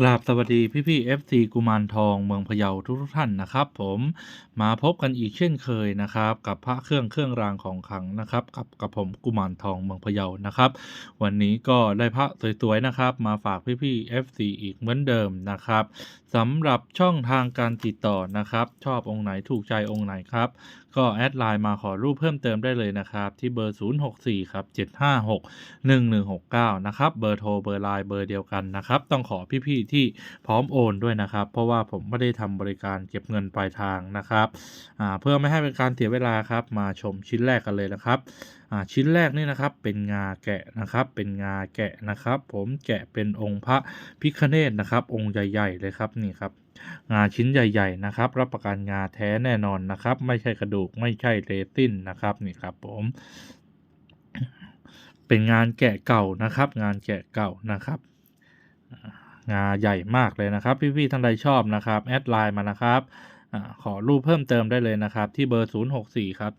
กราบสวัสดีพี่พี่ FC กุมารทองเมืองพะเยาทุกทุกท่านนะครับผมมาพบกันอีกเช่นเคยนะครับ กับพระเครื่องเครื่องรางของขลังนะครับ กับกับผมกุมารทองเมืองพะเยานะครับ วันนี้ก็ได้พระสวยๆนะครับ มาฝากพี่พี่ FC อีกเหมือนเดิมนะครับสำหรับช่องทางการติดต่อนะครับ ชอบองค์ไหนถูกใจองค์ไหนครับ ก็แอดไลน์มาขอรูปเพิ่มเติมได้เลยนะครับ ที่เบอร์ 064ครับ756 1169 นะครับ เบอร์โทรเบอร์ไลน์เบอร์เดียวกันนะครับ ต้องขอพี่ๆที่พร้อมโอนด้วยนะครับ เพราะว่าผมไม่ได้ทำบริการเก็บเงินปลายทางนะครับเพื่อไม่ให้เป็นการเสียเวลาครับ มาชมชิ้นแรกกันเลยนะครับชิ้นแรกนี่นะครับเป็นงาแกะนะครับ เป็นงาแกะนะครับ ผมแกะเป็นองค์พระพิคเนตนะครับ องค์ใหญ่ ๆ เลยครับนี่ครับ งาชิ้นใหญ่ ๆ นะครับ รับประกันงาแท้แน่นอนนะครับ ไม่ใช่กระดูกไม่ใช่เรตินนะครับนี่ครับผมเป็นงานแกะเก่านะครับ งานแกะเก่านะครับอ่างาใหญ่มากเลยนะครับ พี่ๆท่านใดชอบนะครับ แอดไลน์มานะครับ ขอรูปเพิ่มเติมได้เลยนะครับ ที่เบอร์ 064 ครับ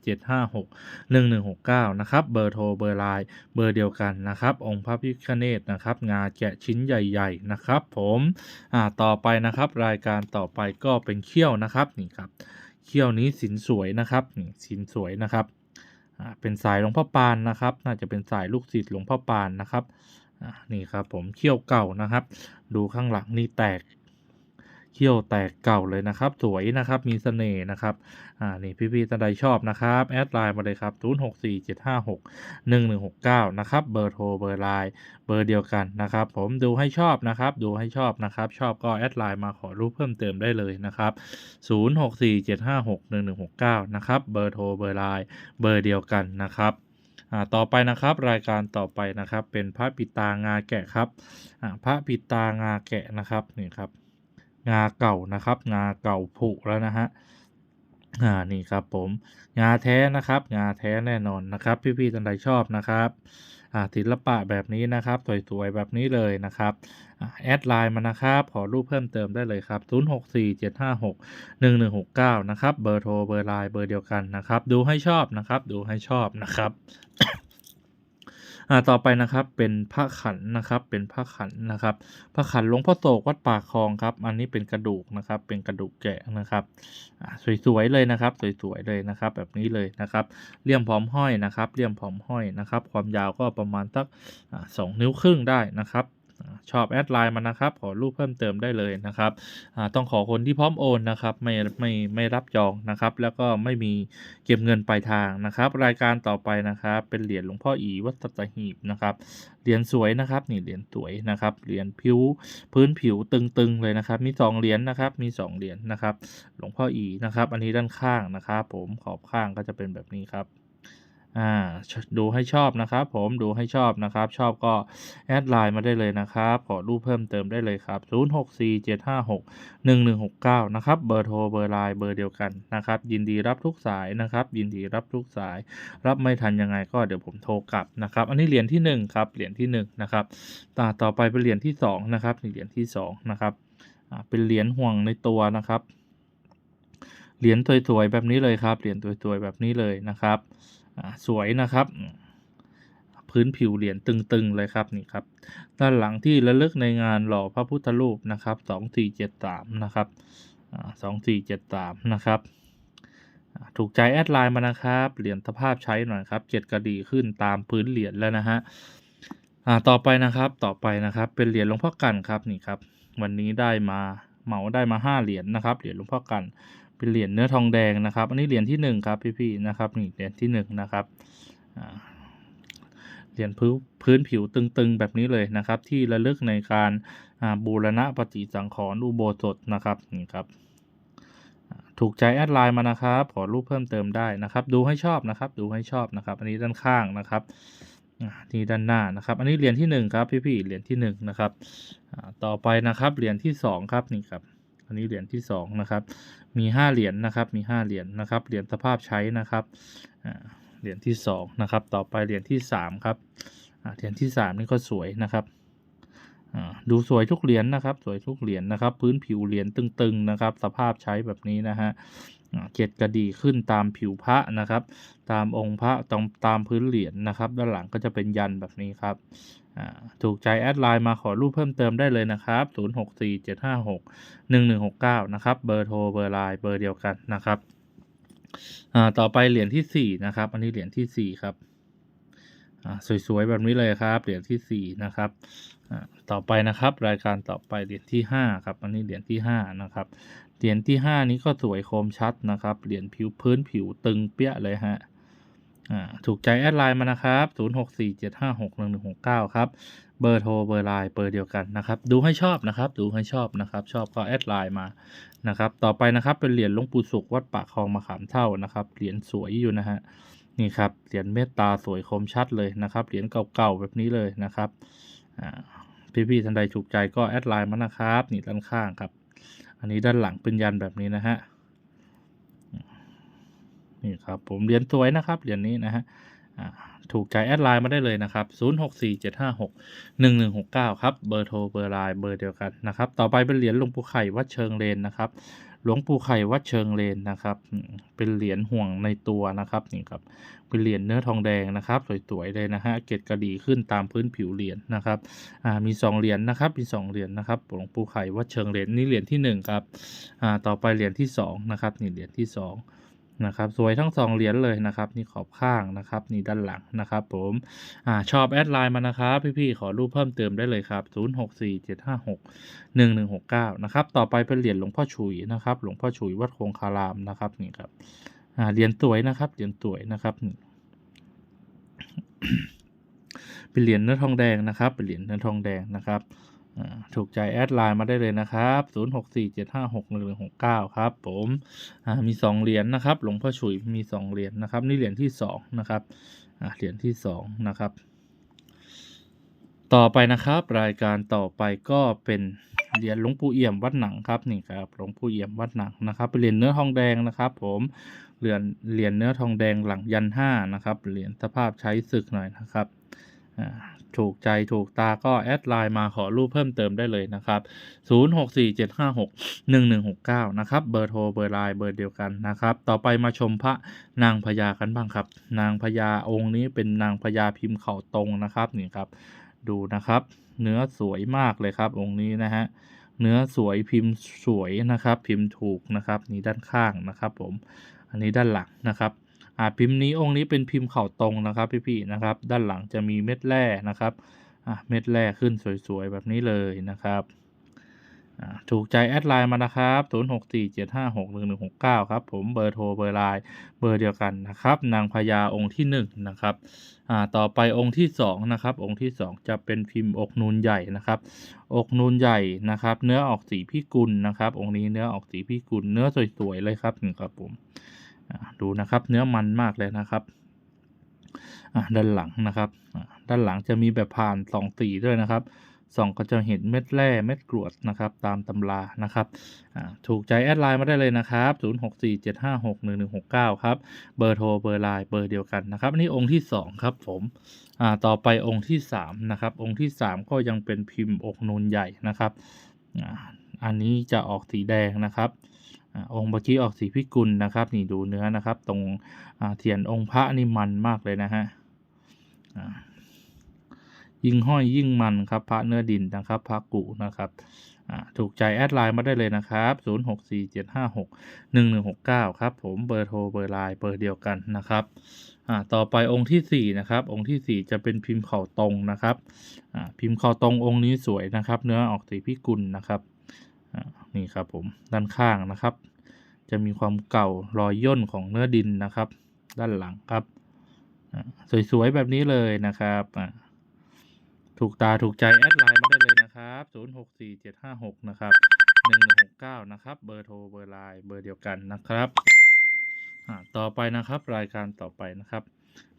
756 1169 นะครับ เบอร์โทร เบอร์ไลน์เบอร์เดียวกันนะครับ องค์พระพิฆเนศนะครับ งาแกะชิ้นใหญ่ๆ นะครับ ผมต่อไปนะครับ รายการต่อไปก็เป็นเขี้ยวนะครับนี่ครับเขี้ยวนี้สินสวยนะครับนี่สินสวยนะครับเป็นสายหลวงพ่อปานนะครับ น่าจะเป็นสายลูกศิษย์หลวงพ่อปานนะครับนี่ครับผมเขี้ยวเก่านะครับ ดูข้างหลังนี่แตก เขี้ยวแตกเก่าเลยนะครับ สวยนะครับมีเสน่ห์นะครับอ่านี่พี่ๆท่านใดชอบนะครับแอดไลน์มาเลยครับ 0647561169 นะครับเบอร์โทรเบอร์ไลน์เบอร์เดียวกันนะครับ ผมดูให้ชอบนะครับ ดูให้ชอบนะครับ ชอบก็แอดไลน์มาขอรูปเพิ่มเติมได้เลยนะครับ 0647561169 นะครับเบอร์โทรเบอร์ไลน์เบอร์เดียวกันนะครับอ่าต่อไปนะครับรายการต่อไปนะครับเป็นพระปิตางาแกะครับอ่าพระปิตางาแกะนะครับนี่ครับ งาเก่านะครับ งาเก่าผุแล้วนะฮะอ่านี่ครับผมงาแท้นะครับ งาแท้แน่นอนนะครับ พี่ๆท่านใดชอบนะครับอ่าศิลปะแบบนี้นะครับสวยๆแบบนี้เลยนะครับอแอดไลน์มานะครับ ขอรูปเพิ่มเติมได้เลยครับ 0647561169 นะครับ เบอร์โทรเบอร์ไลน์เบอร์เดียวกันนะครับ ดูให้ชอบนะครับ ดูให้ชอบนะครับ อ่าต่อไปนะครับเป็นพระขันนะครับเป็นพระขันนะครับพระขันหลวงพ่อโศกวัดป่าคลองครับ อันนี้เป็นกระดูกนะครับเป็นกระดูกแกะนะครับอ่าสวยๆเลยนะครับ สวยๆเลยนะครับ แบบนี้เลยนะครับเลี่ยมพร้อมห้อยนะครับเลี่ยมพร้อมห้อยนะครับ ความยาวก็ประมาณสักสองนิ้วครึ่งได้นะครับ ชอบแอดไลน์มานะครับ ขอรูปเพิ่มเติมได้เลยนะครับต้องขอคนที่พร้อมโอนนะครับไม่ไม่ไม่รับจองนะครับ แล้วก็ไม่มีเก็บเงินปลายทางนะครับ รายการต่อไปนะครับ เป็นเหรียญหลวงพ่ออีวัดสัตหีบนะครับเหรียญสวยนะครับนี่เหรียญสวยนะครับเหรียญผิวพื้นผิวตึงๆเลยนะครับ มีสองเหรียญนะครับมีสองเหรียญนะครับ หลวงพ่ออีนะครับ อันนี้ด้านข้างนะครับ ผมขอบข้างก็จะเป็นแบบนี้ครับ อ่าดูให้ชอบนะครับ ผมดูให้ชอบนะครับ ชอบก็แอดไลน์มาได้เลยนะครับ ขอรูปเพิ่มเติมได้เลยครับ 0647561169 นะครับเบอร์โทรเบอร์ไลน์เบอร์เดียวกันนะครับ ยินดีรับทุกสายนะครับ ยินดีรับทุกสาย รับไม่ทันยังไงก็เดี๋ยวผมโทรกลับนะครับ อันนี้เหรียญที่หนึ่งครับเหรียญที่หนึ่งนะครับต่อต่อไปเป็นเหรียญที่สองนะครับเหรียญที่สองนะครับเป็นเหรียญห่วงในตัวนะครับเหรียญสวยๆแบบนี้เลยครับเหรียญสวยๆแบบนี้เลยนะครับ สวยนะครับ พื้นผิวเหรียญตึงๆเลยครับนี่ครับ ด้านหลังที่ระลึกในงานหล่อพระพุทธรูปนะครับสองสี่เจ็ดสามนะครับสองสี่เจ็ดสามนะครับถูกใจแอดไลน์มานะครับ เหรียญสภาพใช้หน่อยครับเจ็ดกระดีขึ้นตามพื้นเหรียญแล้วนะฮะอ่าต่อไปนะครับต่อไปนะครับ เป็นเหรียญหลวงพ่อกันครับนี่ครับ วันนี้ได้มาเหมาได้มาห้าเหรียญนะครับเหรียญหลวงพ่อกัน เป็นเหรียญเนื้อทองแดงนะครับ อันนี้เหรียญที่หนึ่งครับพี่ๆนะครับนี่เหรียญที่หนึ่งนะครับเหรียญพื้นพื้นผิวตึงๆแบบนี้เลยนะครับ ที่ระลึกในการบูรณะปฏิสังขรณ์อุโบสถนะครับนี่ครับถูกใจแอดไลน์มานะครับ ขอรูปเพิ่มเติมได้นะครับ ดูให้ชอบนะครับ ดูให้ชอบนะครับ อันนี้ด้านข้างนะครับนี่ด้านหน้านะครับ อันนี้เหรียญที่หนึ่งครับพี่ๆเหรียญที่หนึ่งนะครับต่อไปนะครับเหรียญที่สองครับนี่ครับ อันนี้เหรียญที่สองนะครับ มีห้าเหรียญนะครับ มีห้าเหรียญนะครับ เหรียญสภาพใช้นะครับเหรียญที่สองนะครับ ต่อไปเหรียญที่สามครับเหรียญที่สามนี่ก็สวยนะครับดูสวยทุกเหรียญนะครับ สวยทุกเหรียญนะครับ พื้นผิวเหรียญตึงๆนะครับ สภาพใช้แบบนี้นะฮะเกล็ดกระดีขึ้นตามผิวพระนะครับ ตามองค์พระตรงตามพื้นเหรียญนะครับ ด้านหลังก็จะเป็นยันแบบนี้ครับ ถูกใจแอดไลน์มาขอรูปเพิ่มเติมได้เลยนะครับ 0647561169 นะครับ เบอร์โทร เบอร์ไลน์เบอร์เดียวกันนะครับอ่าต่อไปเหรียญที่ 4 นะครับ อันนี้เหรียญที่ 4 ครับอ่าสวยๆแบบนี้เลยครับเหรียญที่ 4 นะครับอ่าต่อไปนะครับ รายการต่อไปเหรียญที่ 5 ครับ อันนี้เหรียญที่ 5 นะครับเหรียญที่ 5 นี้ก็สวยคมชัดนะครับเหรียญผิวพื้นผิวตึงเปี้ยเลยฮะ ถูกใจแอดไลน์มานะครับ 0647561169 ครับ เบอร์โทรเบอร์ไลน์เบอร์เดียวกันนะครับ ดูให้ชอบนะครับ ดูให้ชอบนะครับ ชอบก็แอดไลน์มานะครับ ต่อไปนะครับเป็นเหรียญหลวงปู่สุขวัดปากคลองมะขามเท่านะครับ เหรียญสวยอยู่นะฮะ นี่ครับ เหรียญเมตตาสวยคมชัดเลยนะครับ เหรียญเก่าๆแบบนี้เลยนะครับอ่พี่ๆท่านใดถูกใจก็แอดไลน์มานะครับ นี่ด้านข้างครับ อันนี้ด้านหลังเป็นยันแบบนี้นะฮะ นี่ครับผมเหรียญสวยนะครับเหรียญนี้นะฮะถูกใจแอดไลน์มาได้เลยนะครับ 0647561169 ครับ เบอร์โทร เบอร์ไลน์ เบอร์เดียวกันนะครับ ต่อไปเป็นเหรียญหลวงปู่ไข่วัดเชิงเลนนะครับ หลวงปู่ไข่วัดเชิงเลนนะครับ เป็นเหรียญห่วงในตัวนะครับนี่ครับ เป็นเหรียญเนื้อทองแดงนะครับสวยๆเลยนะฮะ เกล็ดกระดีขึ้นตามพื้นผิวเหรียญนะครับมีสองเหรียญนะครับ มีสองเหรียญนะครับ หลวงปู่ไข่วัดเชิงเลนนี่เหรียญที่หนึ่งครับต่อไปเหรียญที่สองนะครับ นี่เหรียญที่สอง นะครับสวยทั้งสองเหรียญเลยนะครับนี่ขอบข้างนะครับนี่ด้านหลังนะครับผมอ่าชอบแอดไลน์มานะครับพี่ๆขอรูปเพิ่มเติมได้เลยครับ 0647561169 นะครับต่อไปเป็นเหรียญหลวงพ่อฉุยนะครับหลวงพ่อฉุยวัดคงคารามนะครับนี่ครับอ่าเหรียญสวยนะครับเหรียญสวยนะครับเป็นเหรียญเนื้อทองแดงนะครับเป็นเหรียญเนื้อทองแดงนะครับ ถูกใจแอดไลน์มาได้เลยนะครับ 0647561169 ครับผมอ่ามีสองเหรียญนะครับ หลวงพ่อฉุยมีสองเหรียญนะครับ นี่เหรียญที่สองนะครับอ่าเหรียญที่สองนะครับ ต่อไปนะครับ รายการต่อไปก็เป็นเหรียญหลวงปู่เอี่ยมวัดหนังครับนี่ครับหลวงปู่เอี่ยมวัดหนังนะครับเป็นเหรียญเนื้อทองแดงนะครับ ผมเหรียญเหรียญเนื้อทองแดงหลังยันห้านะครับเหรียญสภาพใช้ศึกหน่อยนะครับอ่า ถูกใจถูกตาก็แอดไลน์มาขอรูปเพิ่มเติมได้เลยนะครับ 0647561169 นะครับ เบอร์โทรเบอร์ไลน์เบอร์เดียวกันนะครับ ต่อไปมาชมพระนางพญากันบ้างครับ นางพญาองค์นี้เป็นนางพญาพิมพ์เข่าตรงนะครับนี่ครับ ดูนะครับ เนื้อสวยมากเลยครับ องค์นี้นะฮะเนื้อสวยพิมพ์สวยนะครับ พิมพ์ถูกนะครับ นี่ด้านข้างนะครับ ผม อันนี้ด้านหลังนะครับ อ่าพิมพ์นี้องค์นี้เป็นพิมพ์เข่าตรงนะครับพี่ๆนะครับ ด้านหลังจะมีเม็ดแร่นะครับอะเม็ดแรกขึ้นสวยๆแบบนี้เลยนะครับอ่าถูกใจแอดไลน์มานะครับ 0647561169 ครับ ผมเบอร์โทรเบอร์ไลน์เบอร์เดียวกันนะครับ นางพญาองค์ที่ 1 นะครับอ่าต่อไปองค์ที่ 2 นะครับ องค์ที่ 2 จะเป็นพิมพ์อกนูนใหญ่นะครับ อกนูนใหญ่นะครับ เนื้อออกสีพิกุลนะครับ องค์นี้เนื้อออกสีพิกุลเนื้อสวยๆเลยครับนี่ครับผม ดูนะครับเนื้อมันมากเลยนะครับด้านหลังนะครับด้านหลังจะมีแบบผ่านสองสีด้วยนะครับส่องก็จะเห็นเม็ดแร่เม็ดกรวดนะครับ ตามตำรานะครับถูกใจแอดไลน์มาได้เลยนะครับ 0647561169 ครับ เบอร์โทรเบอร์ไลน์เบอร์เดียวกันนะครับอันนี้องค์ที่ 2 ครับผมต่อไปองค์ที่ 3 นะครับ องค์ที่ 3 ก็ยังเป็นพิมพ์อกนูนใหญ่นะครับ อันนี้จะออกสีแดงนะครับ องค์เมื่อกี้ออกสีพิกุลนะครับ นี่ดูเนื้อนะครับ ตรงเทียนองค์พระนี่มันมากเลยนะฮะยิ่งห้อยยิ่งมันครับพระเนื้อดินนะครับพระกุนะครับถูกใจแอดไลน์มาได้เลยนะครับ 0647561169 ครับผมเบอร์โทรเบอร์ไลน์เบอร์เดียวกันนะครับต่อไปองค์ที่ 4 นะครับ องค์ที่ 4 จะเป็นพิมพ์เข่าตรงนะครับพิมพ์เข่าตรงองค์นี้สวยนะครับ เนื้อออกสีพิกุลนะครับ นี่ครับผมด้านข้างนะครับ จะมีความเก่ารอยย่นของเนื้อดินนะครับ ด้านหลังครับสวยๆแบบนี้เลยนะครับถูกตาถูกใจแอดไลน์มาได้เลยนะครับ 064756 นะครับ 1169 นะครับ เบอร์โทรเบอร์ไลน์เบอร์เดียวกันนะครับต่อไปนะครับรายการต่อไปนะครับ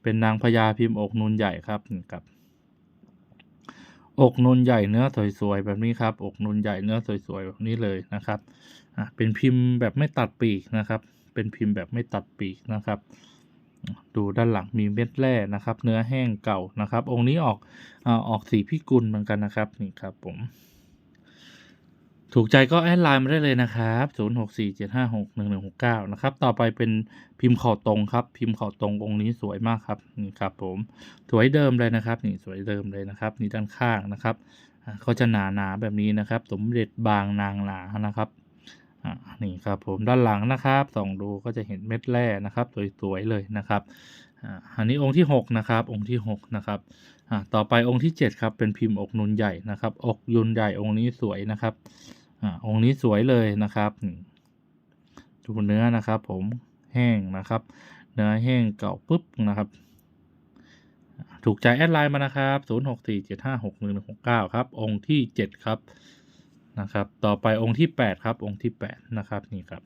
เป็นนางพญาพิมพ์อกนูนใหญ่ครับนะครับ อกนนใหญ่เนื้อสวยๆแบบนี้ครับ อกนนใหญ่เนื้อสวยๆแบบนี้เลยนะครับอะเป็นพิมพ์แบบไม่ตัดปีกนะครับ เป็นพิมพ์แบบไม่ตัดปีกนะครับ ดูด้านหลังมีเม็ดแร่นะครับ เนื้อแห้งเก่านะครับ องค์นี้ออกอ่าออกสีพิกุลเหมือนกันนะครับนี่ครับผม ถูกใจก็แอดไลน์มาได้เลยนะครับ 0647561169 นะครับ ต่อไปเป็นพิมพ์ข่าตรงครับ พิมพ์ข่าตรงองค์นี้สวยมากครับ นี่ครับผม สวยเดิมเลยนะครับ นี่สวยเดิมเลยนะครับ นี่ด้านข้างนะครับเขาจะหนาหนาๆแบบนี้นะครับ สมเด็จบางนางหลานะครับอ่านี่ครับผมด้านหลังนะครับส่องดูก็จะเห็นเม็ดแร่นะครับ สวยๆเลยนะครับอ่าอันนี้องค์ที่หกนะครับ องค์ที่หกนะครับ อ่าต่อไปองค์ที่เจ็ดครับ เป็นพิมพ์อกนุนใหญ่นะครับ อกยุนใหญ่องค์นี้สวยนะครับอ่าองค์นี้สวยเลยนะครับดูเนื้อนะครับผมแห้งนะครับ เนื้อแห้งเก่าปุ๊บนะครับถูกใจแอดไลน์มานะครับ 0 6 4 7 5 6 1 6 9 ครับ องค์ที่ 7 ครับ นะครับ ต่อไปองค์ที่ 8 ครับ องค์ที่ 8 นะครับ นี่ครับ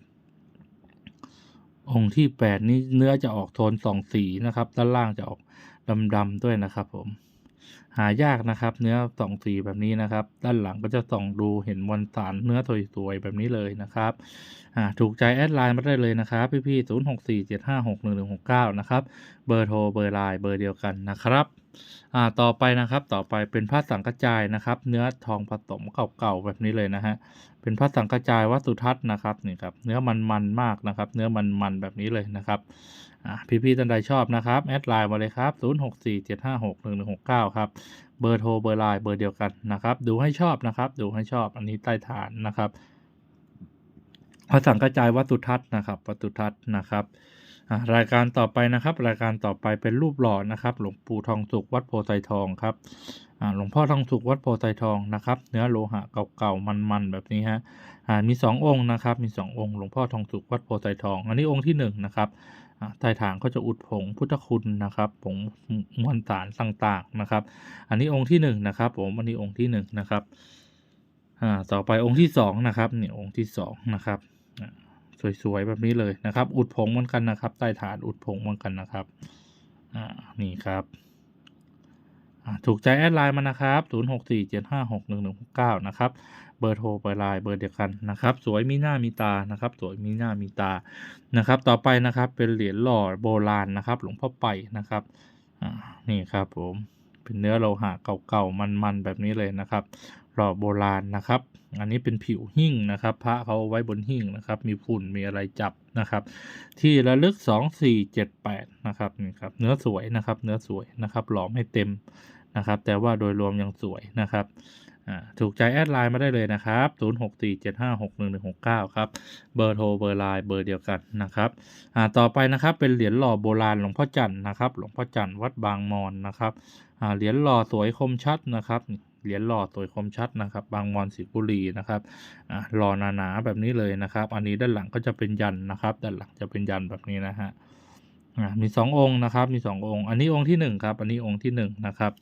องค์ที่ 8 นี้เนื้อจะออกโทนสองสีนะครับ ด้านล่างจะออกดำๆด้วยนะครับผม หายากนะครับ เนื้อสองสีแบบนี้นะครับ ด้านหลังก็จะส่องดูเห็นมวลสารเนื้อสวยๆแบบนี้เลยนะครับอ่าถูกใจแอดไลน์มาได้เลยนะครับ พี่ๆศูนย์หกสี่เจ็ดห้าหกหนึ่งหนึ่งหกเก้านะครับเบอร์โทรเบอร์ไลน์เบอร์เดียวกันนะครับอ่าต่อไปนะครับต่อไปเป็นผ้าสังกระจายนะครับ เนื้อทองผสมเก่าๆแบบนี้เลยนะฮะเป็นผ้าสังกระจายวัดสุทัศน์นะครับนี่ครับเนื้อมันๆมากนะครับ เนื้อมันๆแบบนี้เลยนะครับ อ่าพี่ๆท่านใดชอบนะครับ แอดไลน์มาเลยครับ 0647561169 ครับ เบอร์โทรเบอร์ไลน์เบอร์เดียวกันนะครับ ดูให้ชอบนะครับ ดูให้ชอบอันนี้ใต้ฐานนะครับพระสังกระจายวัตถุทัศน์นะครับ วัตถุทัศน์นะครับอ่ารายการต่อไปนะครับ รายการต่อไปเป็นรูปหล่อนะครับ หลวงปู่ทองสุขวัดโพไซทองครับอ่าหลวงพ่อทองสุขวัดโพไซทองนะครับ เนื้อโลหะเก่าๆมันๆแบบนี้ฮะอ่ามีสององค์นะครับ มีสององค์หลวงพ่อทองสุขวัดโพไซทอง อันนี้องค์ที่หนึ่งนะครับ ใต้ฐานก็จะอุดผงพุทธคุณนะครับผงมวลสารต่างๆนะครับ อันนี้องค์ที่หนึ่งนะครับ ผมอันนี้องค์ที่หนึ่งนะครับอ่าต่อไปองค์ที่สองนะครับนี่องค์ที่สองนะครับอ่าสวยๆแบบนี้เลยนะครับ อุดผงเหมือนกันนะครับ ใต้ฐานอุดผงเหมือนกันนะครับอ่านี่ครับ ถูกใจแอดไลน์มานะครับ 0 6 4 7 5 6 1 1 6 9 นะครับ เบอร์โทรเบอร์ไลน์เบอร์เดียวกันนะครับ สวยมีหน้ามีตา นะครับ สวยมีหน้ามีตา นะครับ ต่อไปนะครับ เป็นเหรียญหล่อโบราณนะครับ หลวงพ่อไปนะครับอ่านี่ครับผม เป็นเนื้อโลหะเก่าๆ มันๆ แบบนี้เลยนะครับหล่อโบราณนะครับ อันนี้เป็นผิวหิ้งนะครับ พระเขาไว้บนหิ้งนะครับ มีฝุ่น มีอะไรจับนะครับ ที่ระลึก 2478 นะครับนี่ครับ เนื้อสวยนะครับ เนื้อสวยนะครับ หลอมให้เต็ม นะครับ แต่ว่าโดยรวมยังสวยนะครับถูกใจแอดไลน์มาได้เลยนะครับ 0647561169 ครับ เบอร์โทรเบอร์ไลน์เบอร์เดียวกันนะครับ ต่อไปนะครับเป็นเหรียญหล่อโบราณหลวงพ่อจันนะครับ หลวงพ่อจันวัดบางมอนนะครับเหรียญหล่อสวยคมชัดนะครับ เหรียญหล่อสวยคมชัดนะครับ บางมอนสิบุรีนะครับหล่อหนาๆแบบนี้เลยนะครับ อันนี้ด้านหลังก็จะเป็นยันนะครับ ด้านหลังจะเป็นยันแบบนี้นะฮะ มีสององค์นะครับ มีสององค์ อันนี้องค์ที่หนึ่งครับ อันนี้องค์ที่หนึ่งนะครับ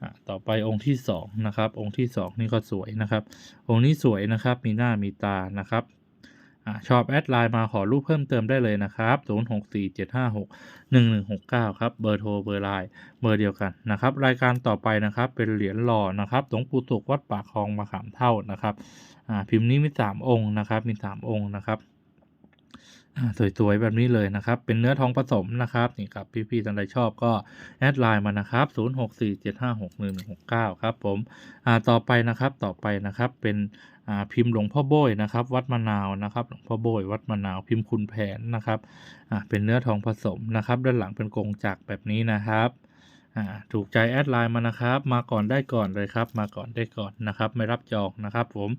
อ่าต่อไปองค์ที่สองนะครับ องค์ที่สองนี่ก็สวยนะครับ องค์นี้สวยนะครับ มีหน้ามีตานะครับอ่าชอบแอดไลน์มาขอรูปเพิ่มเติมได้เลยนะครับ0647561169 ครับ เบอร์โทร เบอร์ไลน์ เบอร์เดียวกันนะครับ รายการต่อไปนะครับ เป็นเหรียญหล่อนะครับหลวงปู่สุขวัดปากคลองมะขามเท่านะครับอ่าพิมพ์นี้มีสามองค์นะครับ มีสามองค์นะครับ สวยๆ แบบนี้เลยนะครับ เป็นเนื้อทองผสมนะครับ นี่ครับ พี่ๆท่านใดชอบก็ แอดไลน์มานะครับ 0647561169 ครับผม อ่า ต่อไปนะครับ ต่อไปนะครับ เป็นอ่าพิมพ์หลวงพ่อโบยนะครับ วัดมะนาวนะครับ หลวงพ่อโบยวัดมะนาว พิมพ์คุณแผนนะครับ อ่า เป็นเนื้อทองผสมนะครับ ด้านหลังเป็นกงจักรแบบนี้นะครับอ่าถูกใจแอดไลน์มานะครับ มาก่อนได้ก่อนเลยครับ มาก่อนได้ก่อนนะครับ ไม่รับจองนะครับ ผม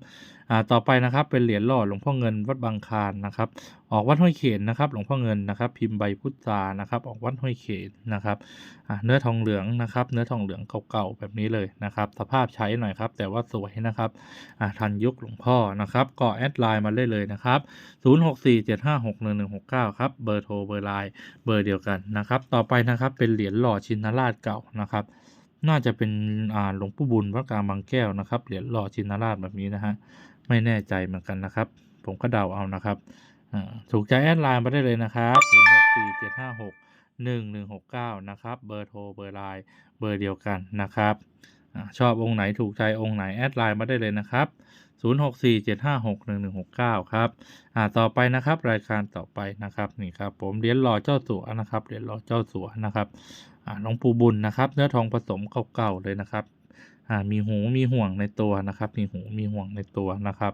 ต่อไปนะครับเป็นเหรียญหล่อหลวงพ่อเงินวัดบางคานนะครับ ออกวัดห้วยเขนนะครับ หลวงพ่อเงินนะครับ พิมพ์ใบพุทรานะครับ ออกวัดห้วยเขนนะครับอ่าเนื้อทองเหลืองนะครับ เนื้อทองเหลืองเก่าๆแบบนี้เลยนะครับ สภาพใช้หน่อยครับ แต่ว่าสวยนะครับอ่าทันยุคหลวงพ่อนะครับก็แอดไลน์มาได้เลยนะครับ 0647561169 ครับเบอร์โทรเบอร์ไลน์เบอร์เดียวกันนะครับ ต่อไปนะครับเป็นเหรียญหล่อชินราชเก่านะครับน่าจะเป็นอ่าหลวงปู่บุญวัดกลางบางแก้วนะครับ เหรียญหล่อชินราชแบบนี้นะฮะ ไม่แน่ใจเหมือนกันนะครับ ผมก็เดาเอานะครับถูกใจแอดไลน์มาได้เลยนะครับ0647561169 นะครับ เบอร์โทร เบอร์ไลน์ เบอร์เดียวกันนะครับ ชอบองค์ไหนถูกใจองค์ไหนแอดไลน์มาได้เลยนะครับ 0647561169 ครับ อ่า ต่อไปนะครับรายการต่อไปนะครับนี่ครับผมเหรียญหล่อเจ้าสัวนะครับเหรียญหล่อเจ้าสัวนะครับ อ่าหลวงปู่บุญนะครับ เนื้อทองผสมเก่าๆเลยนะครับ อ่ามีหูมีห่วงในตัวนะครับ มีหูมีห่วงในตัวนะครับ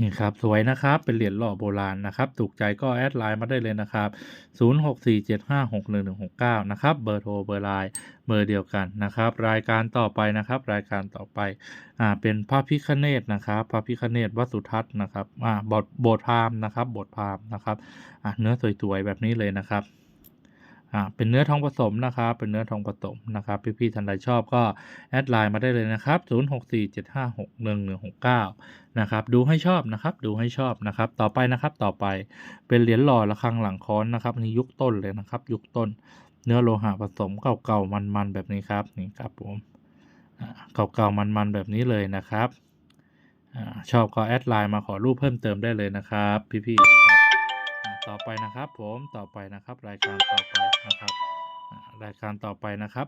นี่ครับสวยนะครับเป็นเหรียญหล่อโบราณนะครับถูกใจก็แอดไลน์มาได้เลยนะครับ 0647561169 นะครับเบอร์โทรเบอร์ไลน์เบอร์เดียวกันนะครับ รายการต่อไปนะครับ รายการต่อไปอ่าเป็นพระพิคเนตนะครับพระพิคเนตวัสุทัศน์นะครับอ่าบทบทพามนะครับบทพามนะครับอ่าเนื้อสวยๆแบบนี้เลยนะครับ อ่าเป็นเนื้อทองผสมนะครับ เป็นเนื้อทองผสมนะครับ พี่ๆท่านใดชอบก็แอดไลน์มาได้เลยนะครับ0647561169นะครับ ดูให้ชอบนะครับ ดูให้ชอบนะครับ ต่อไปนะครับ ต่อไปเป็นเหรียญหล่อระฆังหลังค้อนนะครับนี่ยุคต้นเลยนะครับ ยุคต้น เนื้อโลหะผสมเก่าๆมันๆแบบนี้ครับ นี่ครับผมอ่าเก่าๆมันๆแบบนี้เลยนะครับอชอบก็แอดไลน์มาขอรูปเพิ่มเติมได้เลยนะครับ พี่ๆนะครับ ต่อไปนะครับผมต่อไปนะครับ รายการต่อไปนะครับ รายการต่อไปนะครับ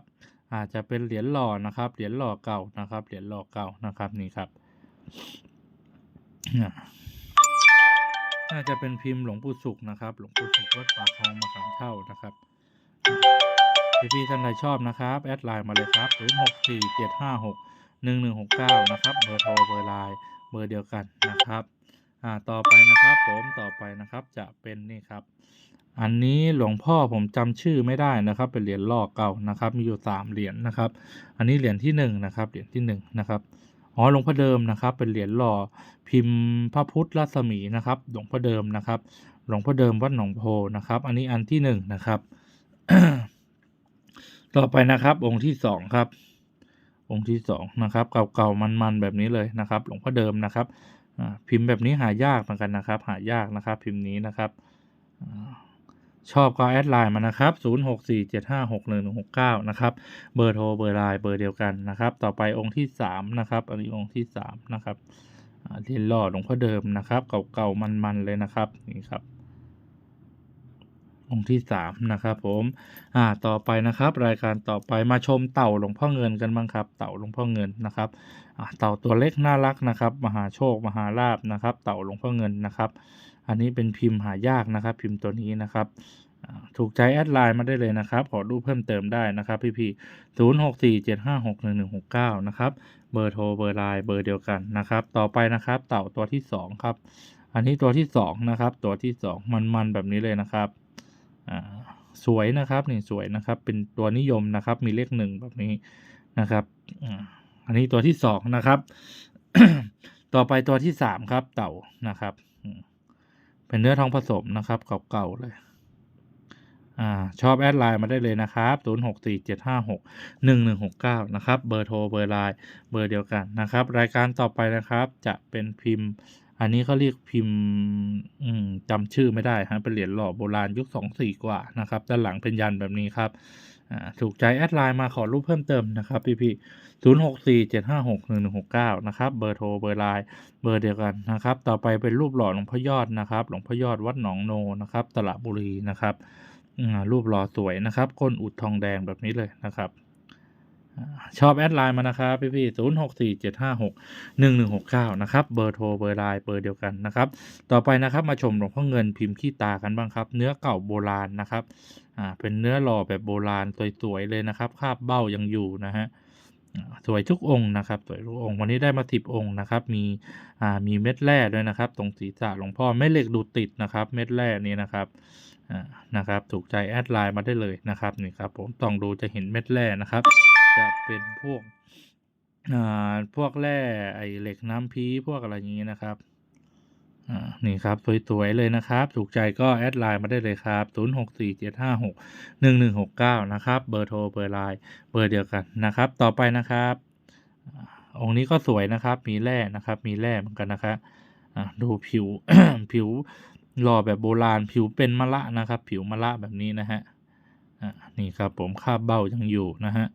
อาจจะเป็นเหรียญหล่อนะครับ เหรียญหล่อเก่านะครับ เหรียญหล่อเก่านะครับนี่ครับอาน่าจะเป็นพิมพ์หลวงปู่สุขนะครับ หลวงปู่สุขวัดป่าคลองมะขามเท่านะครับพี่พี่ๆท่านใดชอบนะครับ แอดไลน์มาเลยครับ0 6 4 7 5 6 1 1 6 9นะครับ เบอร์โทรเบอร์ไลน์เบอร์เดียวกันนะครับ อ่าต่อไปนะครับผมต่อไปนะครับจะเป็นนี่ครับ อันนี้หลวงพ่อผมจำชื่อไม่ได้นะครับ เป็นเหรียญหล่อเก่านะครับ มีอยู่สามเหรียญนะครับ อันนี้เหรียญที่หนึ่งนะครับเหรียญที่หนึ่งนะครับอ๋อหลวงพ่อเดิมนะครับ เป็นเหรียญหล่อพิมพ์พระพุทธรัศมีนะครับ หลวงพ่อเดิมนะครับ หลวงพ่อเดิมวัดหนองโพนะครับ อันนี้อันที่หนึ่งนะครับ ต่อไปนะครับ องค์ที่สองครับ องค์ที่สองนะครับ เก่าๆมันๆแบบนี้เลยนะครับ หลวงพ่อเดิมนะครับ พิมพ์แบบนี้หายากเหมือนกันนะครับ หายากนะครับ พิมพ์นี้นะครับอชอบก็แอดไลน์มานะครับ 0647561169 นะครับ เบอร์โทร เบอร์ไลน์เบอร์เดียวกันนะครับ ต่อไปองค์ที่สามนะครับ อันนี้องค์ที่สามนะครับเรียนหล่อหลวงพ่อเดิมนะครับ เก่าๆมันๆเลยนะครับ นี่ครับ องค์ที่สามนะครับผมอ่าต่อไปนะครับรายการต่อไปมาชมเต่าหลวงพ่อเงินกันบ้างครับ เต่าหลวงพ่อเงินนะครับอ่าเต่าตัวเล็กน่ารักนะครับ มหาโชค มหาลาบนะครับ เต่าหลวงพ่อเงินนะครับ อันนี้เป็นพิมพ์หายากนะครับ พิมพ์ตัวนี้นะครับถูกใจแอดไลน์มาได้เลยนะครับ ขอรูปเพิ่มเติมได้นะครับ พี่ๆศูนย์หกสี่เจ็ดห้าหกหนึ่งหนึ่งหกเก้านะครับ เบอร์โทรเบอร์ไลน์เบอร์เดียวกันนะครับ ต่อไปนะครับ เต่าตัวที่สองครับ อันนี้ตัวที่สองนะครับ ตัวที่สองมันๆแบบนี้เลยนะครับ สวยนะครับนี่สวยนะครับ เป็นตัวนิยมนะครับ มีเลขหนึ่งแบบนี้นะครับอันนี้ตัวที่สองนะครับ ต่อไปตัวที่สามครับเต่านะครับ เป็นเนื้อทองผสมนะครับเก่าๆเลยอชอบแอดไลน์มาได้เลยนะครับ 0 6 4 7 5 6 1 1 6 9 นะครับ เบอร์โทร เบอร์ไลน์ เบอร์เดียวกันนะครับ รายการต่อไปนะครับ จะเป็นพิมพ์ อันนี้เขาเรียกพิมพ์จำชื่อไม่ได้ฮะเป็นเหรียญหล่อโบราณยุคสองสี่กว่านะครับด้านหลังเป็นยันแบบนี้ครับถูกใจแอดไลน์มาขอรูปเพิ่มเติมนะครับพี่พี่ศูนย์หกสี่เจ็ดห้าหกหนึ่งหนึ่งหกเก้านะครับเบอร์โทรเบอร์ไลน์เบอร์เดียวกันนะครับ ต่อไปเป็นรูปหล่อหลวงพ่อยอดนะครับหลวงพ่อยอดวัดหนองโนนะครับตละบุรีนะครับรูปหล่อสวยนะครับก้นอุดทองแดงแบบนี้เลยนะครับ ชอบแอดไลน์มานะครับพี่พี่ศูนย์หกสี่เจ็ดห้าหกหนึ่งหนึ่งหกเก้านะครับ เบอร์โทรเบอร์ไลน์เบอร์เดียวกันนะครับ ต่อไปนะครับมาชมหลวงพ่อเงินพิมพ์ขี้ตากันบ้างครับ เนื้อเก่าโบราณนะครับอ่าเป็นเนื้อหล่อแบบโบราณสวยๆเลยนะครับ คาบเบ้ายังอยู่นะฮะสวยทุกองค์นะครับ สวยทุกองค์วันนี้ได้มาสิบองค์นะครับ มีอ่ามีเม็ดแร่ด้วยนะครับ ตรงศีรษะหลวงพ่อไม่เหล็กดูดติดนะครับ เม็ดแร่นี้นะครับอ่านะครับ ถูกใจแอดไลน์มาได้เลยนะครับนี่ครับผมต้องดูจะเห็นเม็ดแร่นะครับ จะเป็นพวกอ่าพวกแร่ไอเหล็กน้ำพีพวกอะไรอย่างนี้นะครับอ่านี่ครับสวยๆเลยนะครับ ถูกใจก็แอดไลน์มาได้เลยครับ 0 6 4 7 5 6 1 1 6 9 นะครับ เบอร์โทรเบอร์ไลน์เบอร์เดียวกันนะครับ ต่อไปนะครับองค์นี้ก็สวยนะครับ มีแร่นะครับ มีแร่เหมือนกันนะครับอ่าดูผิวผิวหล่อแบบโบราณ ผิวเป็นมะละนะครับ ผิวมะละแบบนี้นะฮะอ่านี่ครับผมคาบเบ้ายังอยู่นะฮะ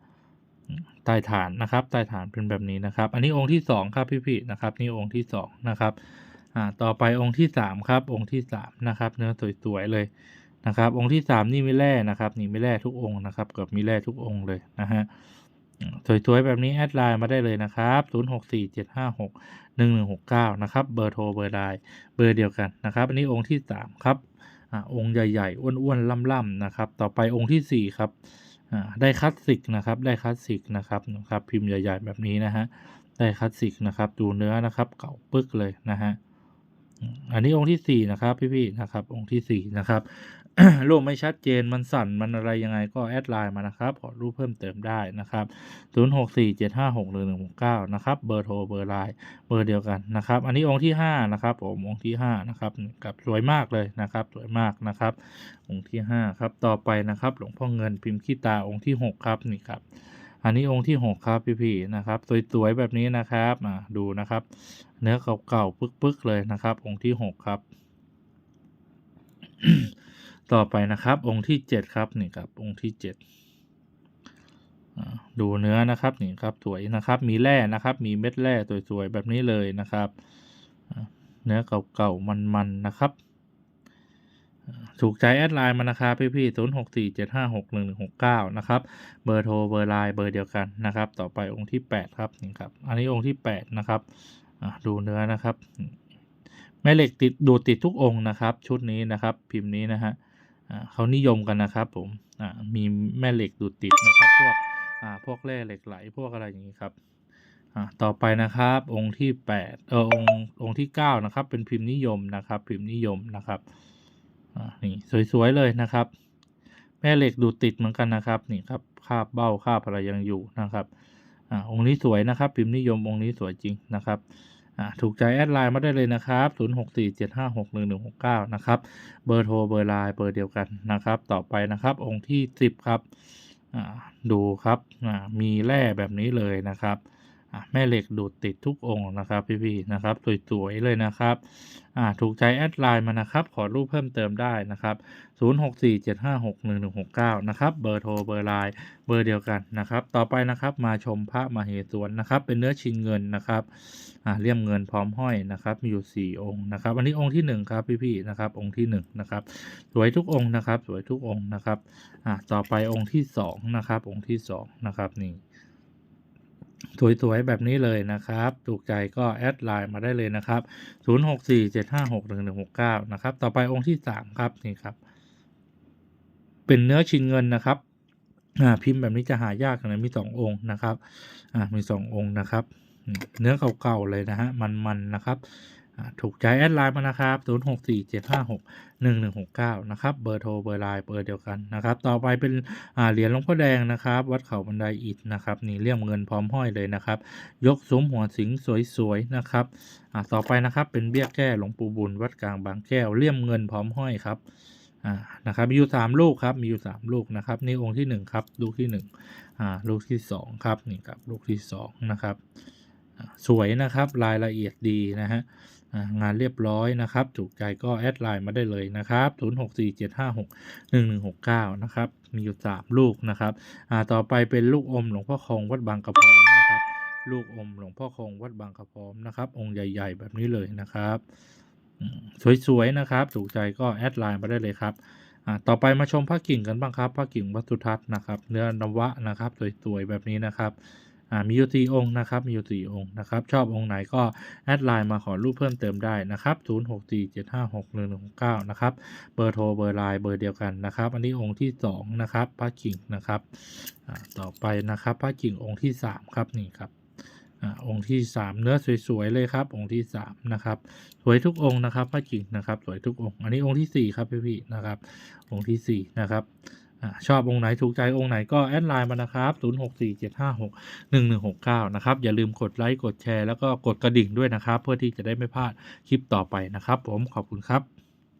ใต้ฐานนะครับ ใต้ฐานเป็นแบบนี้นะครับ อันนี้องค์ที่สองครับพี่ๆนะครับ นี่องค์ที่สองนะครับอ่าต่อไปองค์ที่สามครับ องค์ที่สามนะครับ เนื้อสวยๆเลยนะครับ องค์ที่สามนี่มีแร่นะครับ นี่มีแร่ทุกองค์นะครับ เกือบมีแร่ทุกองค์เลยนะฮะสวยๆแบบนี้แอดไลน์มาได้เลยนะครับ 0 6 4 7 5 6 1 1 6 9 นะครับ เบอร์โทรเบอร์ไลน์เบอร์เดียวกันนะครับ อันนี้องค์ที่สามครับ อ่า องค์ใหญ่ๆ อ้วนๆ ล่ำๆ นะครับ ต่อไปองค์ที่สี่ครับ ได้คลาสสิกนะครับได้คลาสสิกนะครับนะครับ พิมพ์ใหญ่ ๆ แบบนี้นะฮะได้คลาสสิกนะครับดูเนื้อนะครับเก่าปึ๊กเลยนะฮะอันนี้องค์ที่สี่นะครับพี่ๆนะครับองค์ที่สี่นะครับ รูปไม่ชัดเจนมันสั่นมันอะไรยังไงก็แอดไลน์มานะครับขอรูปเพิ่มเติมได้นะครับ 0 6 4 7 5 6 1 1 6 9 นะครับเบอร์โทรเบอร์ไลน์เบอร์เดียวกันนะครับ อันนี้องค์ที่ 5 นะครับ ผมองค์ที่ 5 นะครับกับสวยมากเลยนะครับ สวยมากนะครับ องค์ที่ 5 ครับ ต่อไปนะครับ หลวงพ่อเงินพิมพ์ขี้ตาองค์ที่ 6 ครับนี่ครับอันนี้องค์ที่ 6 ครับพี่ๆนะครับ สวยๆแบบนี้นะครับอ่าดูนะครับ เนื้อเก่าๆปึกๆเลยนะครับ องค์ที่ 6 ครับ ต่อไปนะครับ องค์ที่เจ็ดครับนี่ครับองค์ที่เจ็ดดูเนื้อนะครับนี่ครับสวยนะครับมีแร่นะครับ มีเม็ดแร่สวยๆแบบนี้เลยนะครับเนื้อเก่าๆมันๆนะครับ ถูกใจแอดไลน์มานะครับพี่ๆศูนย์หกสี่เจ็ดห้าหกหนึ่งหนึ่งหกเก้านะครับ เบอร์โทรเบอร์ไลน์เบอร์เดียวกันนะครับ ต่อไปองค์ที่แปดครับนี่ครับ อันนี้องค์ที่แปดนะครับดูเนื้อนะครับแม่เหล็กติดดูดติดทุกองค์นะครับ ชุดนี้นะครับ พิมพ์นี้นะฮะ เขานิยมกันนะครับผมมีแม่เหล็กดูดติดนะครับพวกพวกแร่เหล็กไหลพวกอะไรอย่างนี้ครับต่อไปนะครับ องค์ที่แปดเออองค์องค์ที่เก้านะครับ เป็นพิมพ์นิยมนะครับ พิมพ์นิยมนะครับนี่สวยๆเลยนะครับ แม่เหล็กดูดติดเหมือนกันนะครับนี่ครับคาบเบ้าคาบอะไรยังอยู่นะครับอองค์นี้สวยนะครับ พิมพ์นิยมองค์นี้สวยจริงนะครับ ถูกใจแอดไลน์มาได้เลยนะครับ 0 6 4 7 5 6 1 1 6 9 นะครับ เบอร์โทรเบอร์ไลน์เบอร์เดียวกันนะครับ ต่อไปนะครับ องค์ที่ 10 ครับอ่าดูครับอ่ามีแร่แบบนี้เลยนะครับ แม่เหล็กดูดติดทุกองค์นะครับพี่ๆนะครับสวยๆเลยนะครับถูกใจแอดไลน์มานะครับ ขอรูปเพิ่มเติมได้นะครับ 0 6 4 7 5 6 1 1 6 9 นะครับ เบอร์โทรเบอร์ไลน์เบอร์เดียวกันนะครับ ต่อไปนะครับมาชมพระมาเหสวนนะครับ เป็นเนื้อชินเงินนะครับเลี่ยมเงินพร้อมห้อยนะครับ มีอยู่ 4 องค์นะครับ อันนี้องค์ที่ 1 ครับพี่ๆนะครับ องค์ที่1นะครับ สวยทุกองค์นะครับ สวยทุกองค์นะครับต่อไปองค์ที่2นะครับ องค์ที่2นะครับนี่ สวยๆ แบบนี้เลยนะครับ ถูกใจก็แอดไลน์มาได้เลยนะครับ 0 6 4 7 5 6 1 1 6 9 นะครับ ต่อไปองค์ที่ 3 ครับนี่ครับ เป็นเนื้อชิ้นเงินนะครับอ่าพิมพ์แบบนี้จะหายากนะมีสององค์นะครับอ่ามีสององค์นะครับ เนื้อเก่าๆเลยนะฮะมันๆนะครับ ถูกใจแอดไลน์มานะครับ 0 6 4 7 5 6 1 1 6 9 นะครับ เบอร์โทร เบอร์ไลน์ เบอร์เดียวกันนะครับ ต่อไปเป็นเหรียญหลวงพ่อแดงนะครับ วัดเขาบันไดอิฐนะครับ นี่เลี่ยมเงินพร้อมห้อยเลยนะครับ ยกซุ้มหัวสิงสวยๆนะครับ ต่อไปนะครับเป็นเบี้ยแก้หลวงปู่บุญ วัดกลางบางแก้ว เลี่ยมเงินพร้อมห้อยครับนะครับมีอยู่สามลูกครับมีอยู่สามลูกนะครับนี่องค์ที่หนึ่งครับลูกที่หนึ่งอ่าลูกที่สองครับนี่ครับลูกที่สองนะครับสวยนะครับรายละเอียดดีนะฮะ งานเรียบร้อยนะครับ ถูกใจก็แอดไลน์มาได้เลยนะครับ 0 6 4 7 5 6 1 1 6 9 นะครับ มีอยู่สามลูกนะครับอ่าต่อไปเป็นลูกอมหลวงพ่อคงวัดบางกระพร้อมนะครับ ลูกอมหลวงพ่อคงวัดบางกระพร้อมนะครับ องค์ใหญ่ ๆ แบบนี้เลยนะครับ สวยๆนะครับ ถูกใจก็แอดไลน์มาได้เลยครับอ่าต่อไปมาชมพระกิ่งกันบ้างครับพระกิ่งวัดสุทัศน์นะครับ เนื้อนวะนะครับ สวยๆแบบนี้นะครับ มีอยู่สี่องค์นะครับ มีอยู่สี่องค์นะครับ ชอบองค์ไหนก็แอดไลน์มาขอรูปเพิ่มเติมได้นะครับ0 6 4 7 5 6 1 1 6 9นะครับ เบอร์โทรเบอร์ไลน์เบอร์เดียวกันนะครับ อันนี้องค์ที่สองนะครับพระกิ่งนะครับต่อไปนะครับพระกิ่งองค์ที่สามครับนี่ครับองค์ที่สามเนื้อสวยๆเลยครับ องค์ที่สามนะครับสวยทุกองค์นะครับพระกิ่งนะครับ สวยทุกองค์ อันนี้องค์ที่สี่ครับพี่ๆนะครับ องค์ที่สี่นะครับ ชอบองค์ไหนถูกใจองค์ไหนก็แอดไลน์มานะครับ 0 6 4 7 5 6 1 1 6 9 นะครับ อย่าลืมกดไลค์กดแชร์แล้วก็กดกระดิ่งด้วยนะครับ เพื่อที่จะได้ไม่พลาดคลิปต่อไปนะครับ ผมขอบคุณครับ